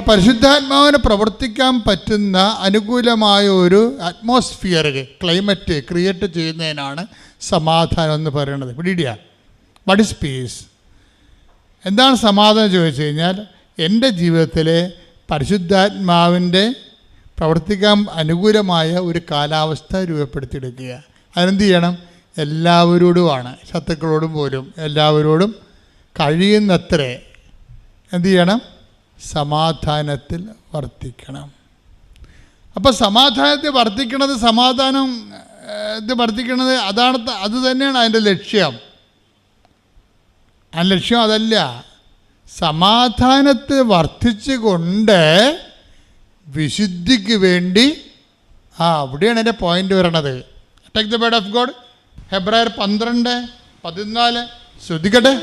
അപ്പോൾ പരിശുദ്ധാത്മാവിന് പ്രവർത്തിക്കാൻ പറ്റുന്ന അനുകൂലമായ ഒരു അറ്റ്മോസ്ഫിയർ ക്ലൈമറ്റ് ക്രിയേറ്റ് ചെയ്യുന്നതിനാണ് സമാധാനം എന്ന് പറയുന്നത് പിടിയിടിയ വട്ട് ഇസ് പീസ് എന്താണ് സമാധാനം ചോദിച്ചു കഴിഞ്ഞാൽ എന്റെ ജീവിതത്തിൽ പരിശുദ്ധാത്മാവിന്റെ പ്രവർത്തിക്കാൻ അനുകൂലമായ ഒരു കാലാവസ്ഥ രൂപപ്പെടുത്തിയെടുക്കുക. അതിനെന്ത് ചെയ്യണം? എല്ലാവരോടുമാണ്. ശത്രുക്കളോടും പോലും എല്ലാവരോടും കഴിയുന്നത്ര. എന്ത് ചെയ്യണം? സമാധാനത്തിൽ വർത്തിക്കണം. അപ്പോൾ സമാധാനത്തിൽ വർത്തിക്കണത് സമാധാനം ഇത് വർത്തിക്കണത് അതാണ് അത് തന്നെയാണ് അതിന്റെ ലക്ഷ്യം. ആ ലക്ഷ്യം അതല്ല. സമാധാനത്തിൽ വർദ്ധിച്ചുകൊണ്ട് വിശുദ്ധിക്ക് വേണ്ടി ആ അവിടെയാണ് എന്റെ പോയിന്റ് വരണത്. Take the word of God ഹെബ്രായർ പന്ത്രണ്ട് പതിനാല്. ശ്രദ്ധിക്കട്ടെ?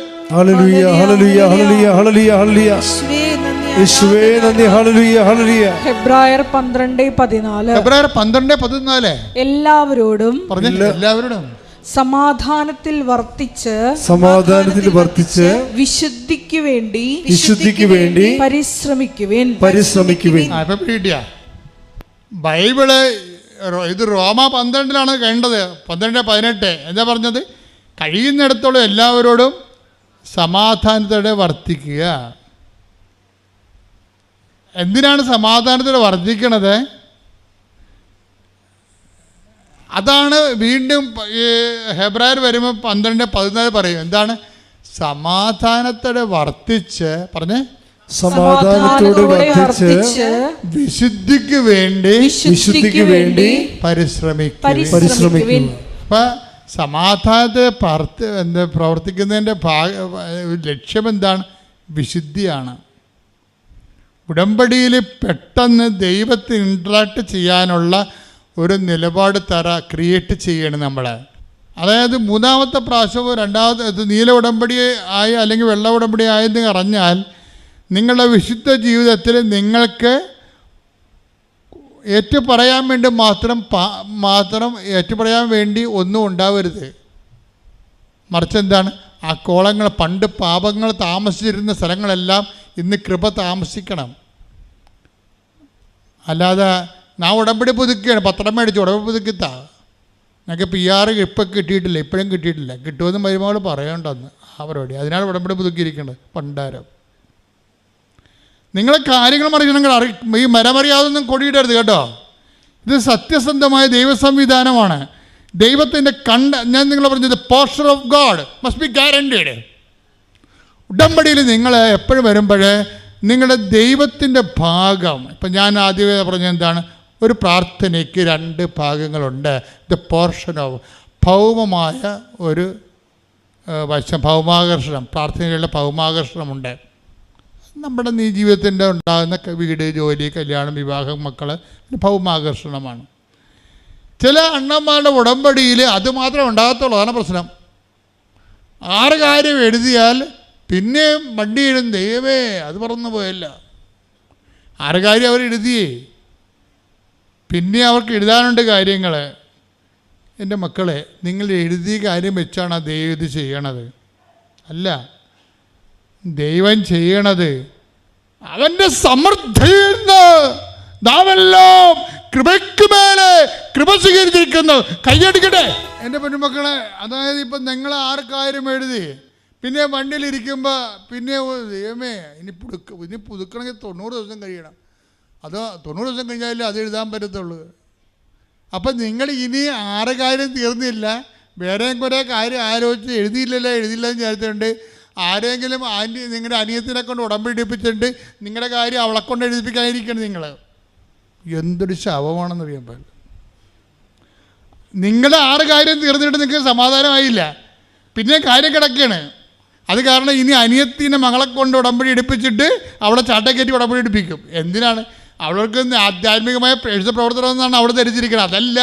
ഹെബ്രായർ പന്ത്രണ്ട് പതിനാല്. ഹെബ്രായർ പന്ത്രണ്ട് പതിനാല്. എല്ലാവരോടും പറഞ്ഞു എല്ലാവരോടും. സമാധാനത്തിൽ വർത്തിച്ച് സമാധാനത്തിൽ വർത്തിച്ച് വിശുദ്ധിക്ക് വേണ്ടി വിശുദ്ധിക്ക് വേണ്ടി പരിശ്രമിക്കുവേൻ. പരിശ്രമിക്കുവിൻ. ബൈബിൾ ഇത് റോമ പന്ത്രണ്ടിലാണ് കണ്ടത്. പന്ത്രണ്ട് പതിനെട്ട്. എന്താ പറഞ്ഞത്? കഴിയുന്നിടത്തോളം എല്ലാവരോടും സമാധാനത്തോടെ വർത്തിക്കുക. എന്തിനാണ് സമാധാനത്തിൽ വർദ്ധിക്കണത്? അതാണ് വീണ്ടും ഈ ഹെബ്രായർ വരുമ്പോൾ പന്ത്രണ്ട് പതിനാല് പറയും. എന്താണ്? സമാധാനത്തോടെ വർത്തിച്ച് പറഞ്ഞേ? സമാധാനത്തോട് വർദ്ധിച്ച് വിശുദ്ധിക്ക് വേണ്ടി വിശുദ്ധിക്ക് വേണ്ടി പരിശ്രമിക്കും പരിശ്രമിക്കും അപ്പൊ സമാധാനത്തെ പ്രവർത്തി എന്താ പ്രവർത്തിക്കുന്നതിന്റെ ഭാഗ ലക്ഷ്യം എന്താണ്? വിശുദ്ധിയാണ്. ഉടമ്പടിയിൽ പെട്ടെന്ന് ദൈവത്തിന് ഇൻട്രാക്ട് ചെയ്യാനുള്ള ഒരു നിലപാട് തറ ക്രിയേറ്റ് ചെയ്യണം നമ്മൾ അതായത് മൂന്നാമത്തെ പ്രാവശ്യവും രണ്ടാമത്തെ നീല ഉടമ്പടി ആയി അല്ലെങ്കിൽ വെള്ള ഉടമ്പടി ആയെന്ന് അറിഞ്ഞാൽ നിങ്ങളുടെ വിശുദ്ധ ജീവിതത്തിൽ നിങ്ങൾക്ക് ഏറ്റുപറയാൻ വേണ്ടി മാത്രം മാത്രം ഏറ്റുപറയാൻ വേണ്ടി ഒന്നും ഉണ്ടാവരുത്. മറിച്ച് എന്താണ്? ആ കോളങ്ങൾ പണ്ട് പാപങ്ങൾ താമസിച്ചിരുന്ന സ്ഥലങ്ങളെല്ലാം ഇന്ന് കൃപ താമസിക്കണം. അല്ലാതെ ഞാൻ ഉടമ്പടി പുതുക്കുകയാണ്. പത്രം മേടിച്ച് ഉടമ്പടി പുതുക്കിത്താ. ഞങ്ങൾക്ക് പി ആർ ഇപ്പം കിട്ടിയിട്ടില്ല. ഇപ്പോഴും കിട്ടിയിട്ടില്ല. കിട്ടുമെന്ന് മരുമകൾ പറയണ്ടെന്ന് അവരോട്. അതിനാണ് ഉടമ്പടി പുതുക്കിയിരിക്കുന്നത് പണ്ടാരം. നിങ്ങളെ കാര്യങ്ങൾ മറിക്കണമെങ്കിൽ അറി ഈ മരമറിയാതൊന്നും കൊടിയിടരുത് കേട്ടോ. ഇത് സത്യസന്ധമായ ദൈവസംവിധാനമാണ്. ദൈവത്തിന്റെ കണ്ട ഞാൻ നിങ്ങളെ പറഞ്ഞത് poster of God must be guaranteed ഉടമ്പടിയിൽ നിങ്ങൾ എപ്പോഴും വരുമ്പോഴേ നിങ്ങളുടെ ദൈവത്തിന്റെ ഭാഗം ഇപ്പം ഞാൻ ആദ്യമേ പറഞ്ഞ എന്താണ്? ഒരു പ്രാർത്ഥനയ്ക്ക് രണ്ട് ഭാഗങ്ങളുണ്ട്. ദ പോർഷൻ ഓഫ് ഭൗമമായ ഒരു വശം ഭൗമാകർഷണം പ്രാർത്ഥനയിലുള്ള ഭൗമാകർഷണമുണ്ട്. നമ്മുടെ നീ ജീവിതത്തിന്റെ ഉണ്ടാകുന്ന വീട് ജോലി കല്യാണം വിവാഹം മക്കൾ ഭൗമാകർഷണമാണ്. ചില അണ്ണന്മാരുടെ ഉടമ്പടിയിൽ അത് മാത്രമേ ഉണ്ടാകത്തുള്ളൂ. അതാണ് പ്രശ്നം. ആറ് കാര്യം എഴുതിയാൽ പിന്നെയും വണ്ടിയിടും ദൈവമേ അത് പറന്നു പോയല്ല. ആറ് കാര്യം അവരെഴുതിയേ പിന്നെ അവർക്ക് എഴുതാനുണ്ട് കാര്യങ്ങൾ എന്റെ മക്കളെ നിങ്ങൾ എഴുതിയ കാര്യം വെച്ചാണ് ആ ദൈവം ഇത് ചെയ്യണത്. അല്ല ദൈവം ചെയ്യണത് അവന്റെ സമൃദ്ധിയിൽ നിന്ന്. നാമെല്ലാം കൃപയ്ക്ക് മേലെ കൃപ സ്വീകരിച്ചിരിക്കുന്നു. കൈയടിക്കട്ടെ എന്റെ പെൺമക്കളെ അതായത് ഇപ്പം നിങ്ങൾ ആർക്കാരും എഴുതി പിന്നെ വണ്ടിയിലിരിക്കുമ്പോൾ പിന്നെ ദൈവമേ ഇനി പുതുക്ക ഇനി പുതുക്കണമെങ്കിൽ തൊണ്ണൂറ് ദിവസം കഴിയണം. അത് തൊണ്ണൂറ് ദിവസം കഴിഞ്ഞാലേ അത് എഴുതാൻ പറ്റത്തുള്ളൂ. അപ്പം നിങ്ങൾ ഇനി ആറ് കാര്യം തീർന്നില്ല. വേറെയും കുറേ കാര്യം ആലോചിച്ച് എഴുതിയില്ലല്ലോ എഴുതിയില്ല എന്ന് വിചാരിച്ചിട്ടുണ്ട്. ആരെങ്കിലും ആന്റി നിങ്ങളുടെ അനിയത്തിനെ കൊണ്ട് ഉടമ്പിടിപ്പിച്ചിട്ട് നിങ്ങളുടെ കാര്യം അവളെ കൊണ്ട് എഴുതിപ്പിക്കാതിരിക്കണം നിങ്ങൾ എന്തൊരു ശവമാണെന്ന് അറിയാൻ നിങ്ങളുടെ ആറ് കാര്യം തീർന്നിട്ട് നിങ്ങൾക്ക് സമാധാനമായില്ല. പിന്നെ കാര്യം കിടക്കുകയാണ് അത് കാരണം ഇനി അനിയത്തിനെ മകളെ കൊണ്ട് ഉടമ്പടി എടുപ്പിച്ചിട്ട് അവളെ ചാട്ടക്കയറ്റി ഉടമ്പടി എടുപ്പിക്കും. എന്തിനാണ്? അവൾക്ക് ആധ്യാത്മികമായ പ്രേക്ഷിത പ്രവർത്തനം എന്നാണ് അവൾ ധരിച്ചിരിക്കുന്നത്. അതല്ല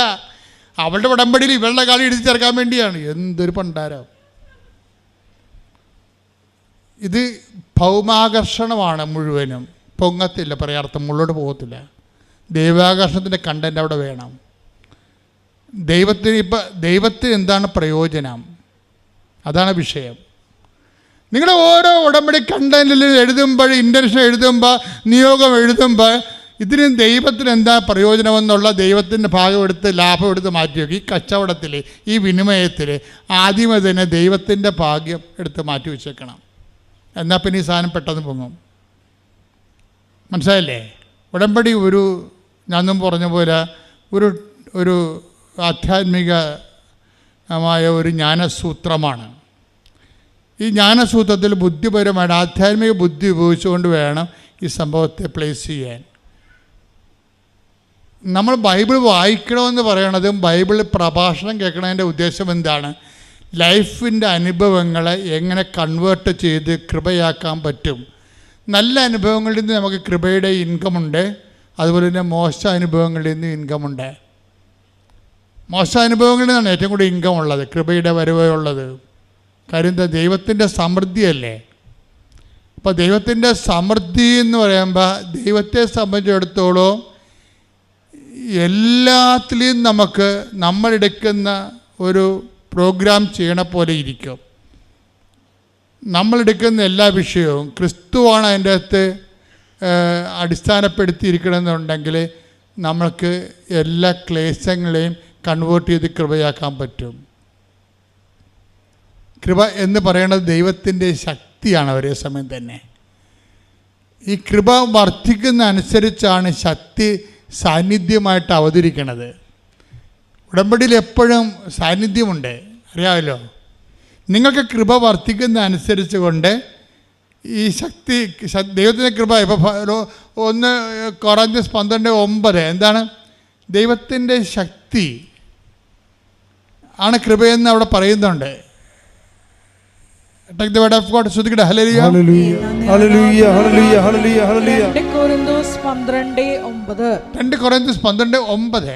അവളുടെ ഉടമ്പടിയിൽ ഇവളുടെ കാലം ഇടിച്ചു ചേർക്കാൻ വേണ്ടിയാണ്. എന്തൊരു പണ്ടാരം ഇത് ഭൗമാകർഷണമാണ് മുഴുവനും. പൊങ്ങത്തില്ല പറയാർത്ഥം മുള്ളോട്ട് പോകത്തില്ല. ദൈവാകർഷണത്തിന്റെ കണ്ടന്റ് അവിടെ വേണം. ദൈവത്തിന് ഇപ്പം ദൈവത്തിന് എന്താണ് പ്രയോജനം? അതാണ് വിഷയം. നിങ്ങൾ ഓരോ ഉടമ്പടി കണ്ടന്റിൽ എഴുതുമ്പോൾ ഇന്റൻഷൻ എഴുതുമ്പോൾ നിയോഗം എഴുതുമ്പോൾ ഇതിന് ദൈവത്തിന് എന്താ പ്രയോജനമെന്നുള്ള ദൈവത്തിന്റെ ഭാഗം എടുത്ത് ലാഭം എടുത്ത് മാറ്റി വയ്ക്കും ഈ കച്ചവടത്തിൽ ഈ വിനിമയത്തിൽ ആദ്യമേ തന്നെ ദൈവത്തിന്റെ ഭാഗ്യം എടുത്ത് മാറ്റി വെച്ചേക്കണം. എന്നാൽ പിന്നെ ഈ സാധനം പെട്ടെന്ന് പൊങ്ങും. മനസ്സിലായില്ലേ? ഉടമ്പടി ഒരു ഞാനും പറഞ്ഞ പോലെ ഒരു ഒരു ആധ്യാത്മികമായ ഒരു ജ്ഞാനസൂത്രമാണ്. ഈ ജ്ഞാനസൂത്രത്തിൽ ബുദ്ധിപരമായിട്ട് ആധ്യാത്മിക ബുദ്ധി ഉപയോഗിച്ചുകൊണ്ട് വേണം ഈ സംഭവത്തെ പ്ലേസ് ചെയ്യാൻ. നമ്മൾ ബൈബിൾ വായിക്കണമെന്ന് പറയണതും ബൈബിൾ പ്രഭാഷണം കേൾക്കണതിന്റെ ഉദ്ദേശം എന്താണ്? ലൈഫിന്റെ അനുഭവങ്ങളെ എങ്ങനെ കൺവേർട്ട് ചെയ്ത് കൃപയാക്കാൻ പറ്റും. നല്ല അനുഭവങ്ങളിൽ നിന്ന് നമുക്ക് കൃപയുടെ ഇൻകമുണ്ട് അതുപോലെ തന്നെ മോശ അനുഭവങ്ങളിൽ നിന്ന് ഇൻകമുണ്ട് മോശ അനുഭവങ്ങളിൽ നിന്നാണ് ഏറ്റവും കൂടുതൽ ഇൻകം ഉള്ളത് കൃപയുടെ വരവ് ഉള്ളത്. കാര്യം എന്താ ദൈവത്തിന്റെ സമൃദ്ധിയല്ലേ? അപ്പോൾ ദൈവത്തിന്റെ സമൃദ്ധി എന്ന് പറയുമ്പോൾ ദൈവത്തെ സംബന്ധിച്ചിടത്തോളം എല്ലാത്തിലെയും നമുക്ക് നമ്മളെടുക്കുന്ന ഒരു പ്രോഗ്രാം ചെയ്യണ പോലെ ഇരിക്കും. നമ്മളെടുക്കുന്ന എല്ലാ വിഷയവും ക്രിസ്തുവാണ് അതിന്റെ അകത്ത് അടിസ്ഥാനപ്പെടുത്തിയിരിക്കണമെന്നുണ്ടെങ്കിൽ നമ്മൾക്ക് എല്ലാ ക്ലേശങ്ങളെയും കൺവേർട്ട് ചെയ്ത് കൃപയാക്കാൻ പറ്റും. കൃപ എന്ന് പറയുന്നത് ദൈവത്തിന്റെ ശക്തിയാണ് ഒരേ സമയം തന്നെ. ഈ കൃപ വർദ്ധിക്കുന്ന അനുസരിച്ചാണ് ശക്തി സാന്നിധ്യമായിട്ട് അവതരിക്കണത്. ഉടമ്പടിയിൽ എപ്പോഴും സാന്നിധ്യമുണ്ട്. അറിയാമല്ലോ? നിങ്ങൾക്ക് കൃപ വർദ്ധിക്കുന്ന അനുസരിച്ച് കൊണ്ട് ഈ ശക്തി ദൈവത്തിന്റെ കൃപ ഇപ്പോൾ ഒന്ന് കൊറന്ത്യസ് പന്ത്രണ്ട് ഒമ്പത് എന്താണ്? ദൈവത്തിന്റെ ശക്തി ആണ് കൃപയെന്ന് അവിടെ പറയുന്നുണ്ട്. Take the word of God. ശ്രുതിക്കട്ടെ ഹല്ലേലൂയ. ഹല്ലേലൂയ. ഹല്ലേലൂയ ഹല്ലേലൂയ ഹല്ലേലൂയ ഹല്ലേലൂയ. 2 കൊരിന്തോസ് പന്ത്രണ്ട് ഒമ്പത്. രണ്ട് കൊറന്ത്യസ് പന്ത്രണ്ട് ഒമ്പത്.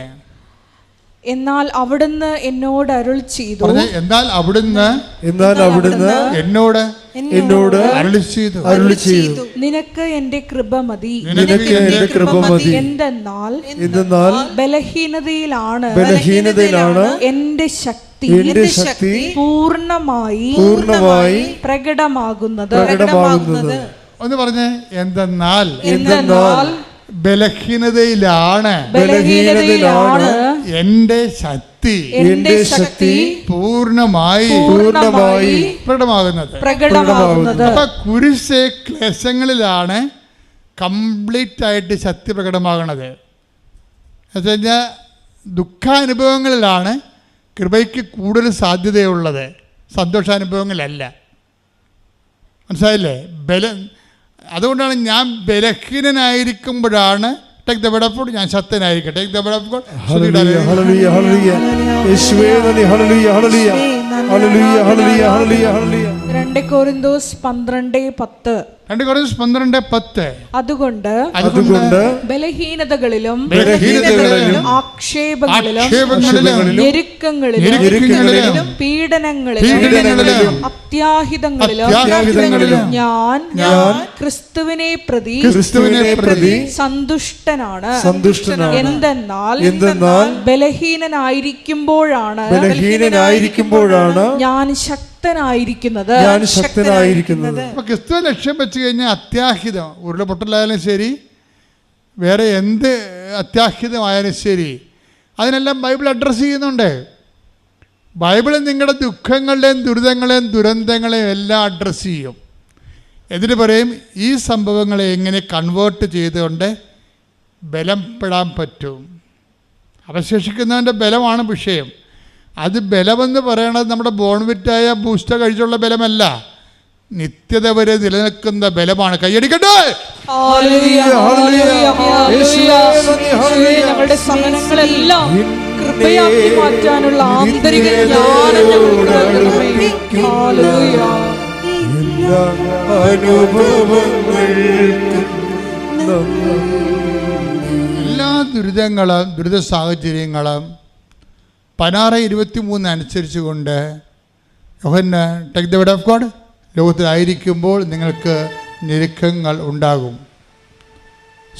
എന്നാൽ അവിടുന്ന് എന്നോട് അരുൾ ചെയ്തു. എന്നാൽ അവിടുന്ന് എന്നാൽ അവിടുന്ന് എന്നോട് എന്നോട് അരുളി ചെയ്തു. അരുളി ചെയ്തു. നിനക്ക് എന്റെ കൃപ മതി. നിനക്ക് എന്റെ കൃപ മതി. എന്തെന്നാൽ എന്തെന്നാൽ ബലഹീനതയിലാണ്. ബലഹീനതയിലാണ് എന്റെ ശക്തി എന്റെ ശക്തി പൂർണമായി പൂർണമായി പ്രകടമാകുന്നത്. പ്രകടമാകുന്നത്. ഒന്ന് പറഞ്ഞേ എന്തെന്നാൽ എന്തെന്നാൽ ബലഹീനതയിലാണ്. ബലഹീനതയിലാണ്. എന്റെ ശക്തി എന്റെ ശക്തി പൂർണമായി പൂർണമായി പ്രകടമാകുന്നത്. പ്രകടമാകുന്നത്. അപ്പൊ കുരിശ് ക്ലേശങ്ങളിലാണ് കംപ്ലീറ്റ് ആയിട്ട് ശക്തി പ്രകടമാകുന്നത്. എന്ന് കഴിഞ്ഞാൽ ദുഃഖാനുഭവങ്ങളിലാണ് കൃപയ്ക്ക് കൂടുതൽ സാധ്യതയുള്ളത്. സന്തോഷാനുഭവങ്ങളല്ല. മനസ്സിലായില്ലേ? ബല അതുകൊണ്ടാണ് ഞാൻ ബലഹീനനായിരിക്കുമ്പോഴാണ് take the word of God ഞാൻ ശക്തനായിരിക്കട്ടെ. Take the word of God hallelujah ഹല്ലേലൂയ ഹല്ലേലൂയ യേശുവേ നന്ദി. ഹല്ലേലൂയ ഹല്ലേലൂയ ഹല്ലേലൂയ ഹല്ലേലൂയ ഹല്ലേലൂയ ഹല്ലേലൂയ രണ്ട് കൊരിന്തോസ് പന്ത്രണ്ട് പത്ത്. രണ്ട് കുറച്ച് പന്ത്രണ്ട് പത്ത്. അതുകൊണ്ട് അതുകൊണ്ട് ബലഹീനതകളിലും ബലഹീനതകളിലും ആക്ഷേപങ്ങളിലും ആക്ഷേപങ്ങളിലും ഞെരുക്കങ്ങളിലും പീഡനങ്ങളിലും പീഡനങ്ങളിലും അത്യാഹിതങ്ങളിലും അത്യാഹിതങ്ങളിലും ഞാൻ ഞാൻ ക്രിസ്തുവിനെ പ്രതി ക്രിസ്തുവിനെ പ്രതി സന്തുഷ്ടനാണ്. സന്തുഷ്ടനാണ്. എന്തെന്നാൽ എന്തെന്നാൽ ബലഹീനനായിരിക്കുമ്പോഴാണ് ബലഹീനനായിരിക്കുമ്പോഴാണ് ഞാൻ ശക്തനായിരിക്കുന്നത്. ഞാൻ ശക്തനായിരിക്കുന്നത്. ക്രിസ്തു ലക്ഷ്യം വെച്ച് കഴിഞ്ഞാൽ അത്യാഹിതം. ഉരുളപൊട്ടലായാലും ശരി വേറെ എന്ത് അത്യാഹിതമായാലും ശരി. അതിനെല്ലാം ബൈബിൾ അഡ്രസ്സ് ചെയ്യുന്നുണ്ട്. ബൈബിൾ നിങ്ങളുടെ ദുഃഖങ്ങളുടെയും ദുരിതങ്ങളെയും ദുരന്തങ്ങളെയും എല്ലാം അഡ്രസ്സ് ചെയ്യും. എന്നിട്ട് പറയും ഈ സംഭവങ്ങളെ എങ്ങനെ കൺവേർട്ട് ചെയ്തുകൊണ്ട് ബലപ്പെടാൻ പറ്റും? അവശേഷിക്കുന്നതിന്റെ ബലമാണ് വിഷയം. അത് ബലമെന്ന് പറയണത് നമ്മുടെ ബോൺവിറ്റായ ബൂസ്റ്റർ കഴിച്ചുള്ള ബലമല്ല. നിത്യത വരെ നിലനിൽക്കുന്ന ബലമാണ്. കൈയടിക്കട്ടെ. ഞങ്ങളുടെ സഹനങ്ങളെല്ലാം കൃപയാക്കി മാറ്റാനുള്ള ആന്തരിക. എല്ലാ ദുരിതങ്ങളും ദുരിത സാഹചര്യങ്ങളും പതിനാറ് ഇരുപത്തി മൂന്ന് അനുസരിച്ചുകൊണ്ട് യോഹന്ന് take the word of God ലോകത്തിലായിരിക്കുമ്പോൾ നിങ്ങൾക്ക് ഞെരുക്കങ്ങൾ ഉണ്ടാകും.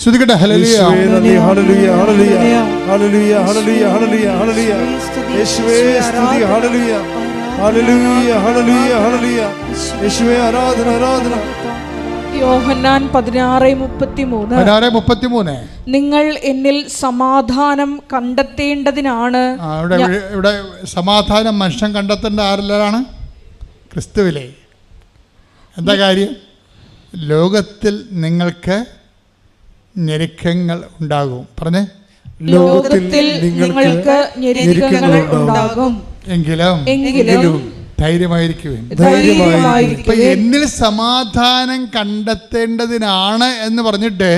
ശ്രുതികട്ടെ ഹലലിയ യേശുവേ നന്ദി. ഹല്ലേലൂയ, ഹല്ലേലൂയ, ഹല്ലേലൂയ, ഹല്ലേലൂയ, ഹല്ലേലൂയ, ഹല്ലേലൂയ. യേശുവേ സ്തുതി. ഹല്ലേലൂയ. ഹല്ലേലൂയ ഹല്ലേലൂയ ഹല്ലേലൂയ. യേശുവേ. ആരാധന ആരാധന. യോഹന്നാൻ പതിനാറ് മുപ്പത്തി മൂന്ന് പതിനാറ് മുപ്പത്തി മൂന്ന് നിങ്ങൾ എന്നിൽ സമാധാനം കണ്ടെത്തേണ്ടതിനാണ് ഇവിടെ ഇവിടെ സമാധാനം മനുഷ്യൻ കണ്ടെത്തേണ്ട ആരെല്ലാണ് ക്രിസ്തുവിലെ. എന്താ കാര്യം? ലോകത്തിൽ നിങ്ങൾക്ക് ഞെരുക്കങ്ങൾ ഉണ്ടാകും. പറഞ്ഞേ. ലോകത്തിൽ നിങ്ങൾക്ക് ഞെരുക്കങ്ങൾ ഉണ്ടാകും. എങ്കിലും എങ്കിലും ധൈര്യമായിരിക്കുവിൻ. ഇപ്പൊ എന്നിൽ സമാധാനം കണ്ടെത്തേണ്ടതിനാണ് എന്ന് പറഞ്ഞിട്ട്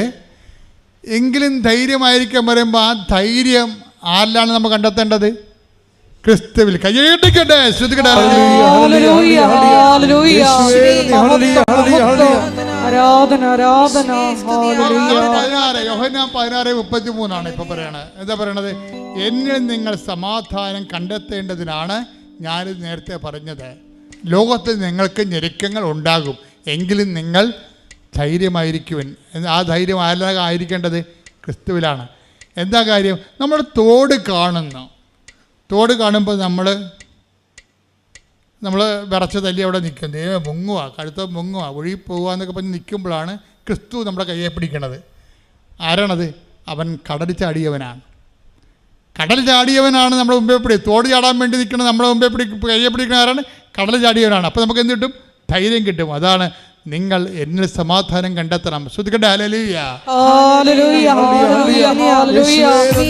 എങ്കിലും ധൈര്യമായിരിക്കാൻ പറയുമ്പോൾ ആ ധൈര്യം ആരിലാണ് നമ്മൾ കണ്ടെത്തേണ്ടത്? ക്രിസ്തുവിൽ കൈയ്യടിക്കട്ടെ ശ്രദ്ധിക്കട്ടെ. ഹല്ലേലൂയ, ഹല്ലേലൂയ. ഹല്ലേലൂയ, ഹല്ലേലൂയ, ഹല്ലേലൂയ. ആരാധന ആരാധന. ഹല്ലേലൂയ. പതിനാറ് മുപ്പത്തി മൂന്നാണ് ഇപ്പൊ പറയണത്. എന്താ പറയണത്? എന്നിൽ നിങ്ങൾ സമാധാനം കണ്ടെത്തേണ്ടതിനാണ് ഞാനിത് നേരത്തെ പറഞ്ഞത്. ലോകത്തിൽ നിങ്ങൾക്ക് ഞെരുക്കങ്ങൾ ഉണ്ടാകും. എങ്കിലും നിങ്ങൾ ധൈര്യമായിരിക്കുവൻ. ആ ധൈര്യം ആയിരിക്കേണ്ടത് ക്രിസ്തുവിലാണ്. എന്താ കാര്യം? നമ്മൾ തോട് കാണുന്നു. തോട് കാണുമ്പോൾ നമ്മൾ നമ്മൾ വിറച്ച് തല്ലി അവിടെ നിൽക്കും. ദൈവം മുങ്ങുക കഴുത്ത മുങ്ങുക ഒഴുകി പോവുക എന്നൊക്കെ പറഞ്ഞ് നിൽക്കുമ്പോഴാണ് ക്രിസ്തു നമ്മുടെ കയ്യെ പിടിക്കണത്. ആരാണത്? അവൻ കടൽ ചാടിയവനാണ്. കടൽ ചാടിയവനാണ് നമ്മുടെ മുമ്പേ പിടി. തോട് ചാടാൻ വേണ്ടി നിൽക്കുന്നത് നമ്മുടെ മുമ്പേ പിടി കയ്യെ പിടിക്കുന്ന ആരാണ്? കടൽ ചാടിയവനാണ്. അപ്പോൾ നമുക്ക് എന്ത് കിട്ടും? ധൈര്യം കിട്ടും. അതാണ് നിങ്ങൾ എന്നിൽ സമാധാനം കണ്ടെത്തണം. ശ്രദ്ധിക്കട്ടെ ഹല്ലേലൂയ.